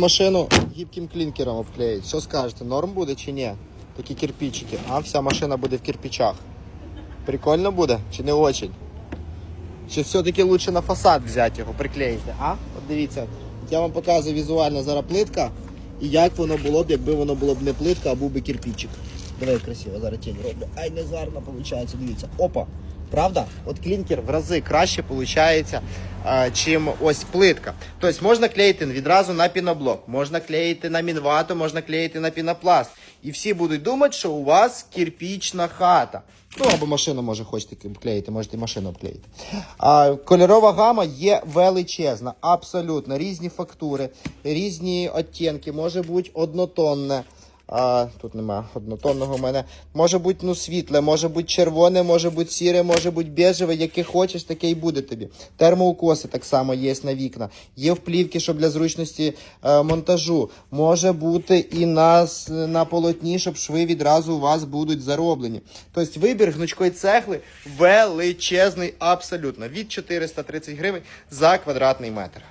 Машину гибким клінкером обклеїть. Що скажете, норм буде чи ні? Такі кирпичики. А вся машина буде в кирпичах. Прикольно буде чи не очень? Чи все-таки лучше на фасад взяти його, приклеїти, а? От дивіться, я вам показую візуально зараз плитка і як воно було б, якби воно було б не плитка, а був би кирпичик. Як красиво, зараз тінь роблю. Ай, не гарно виходить, дивіться. Опа. Правда? От клінкер в рази краще виходить, чим ось плитка. Тобто можна клеїти відразу на піноблок, можна клеїти на мінвату, можна клеїти на пінопласт. І всі будуть думати, що у вас кирпічна хата. Ну, або машину може хочете обклеїти, можете машину обклеїти. А, кольорова гама є величезна, абсолютно. Різні фактури, різні оттінки, може бути однотонне. А, тут нема однотонного в мене. Може бути ну, світле, може бути червоне, може бути сіре, може бути бежеве, яке хочеш, таке і буде тобі. Термоукоси так само є на вікна. Є вплівки, щоб для зручності е, монтажу. Може бути і на, на полотні, щоб шви відразу у вас будуть зароблені. Тобто вибір гнучкої цегли величезний абсолютно. Від 430 гривень за квадратний метр.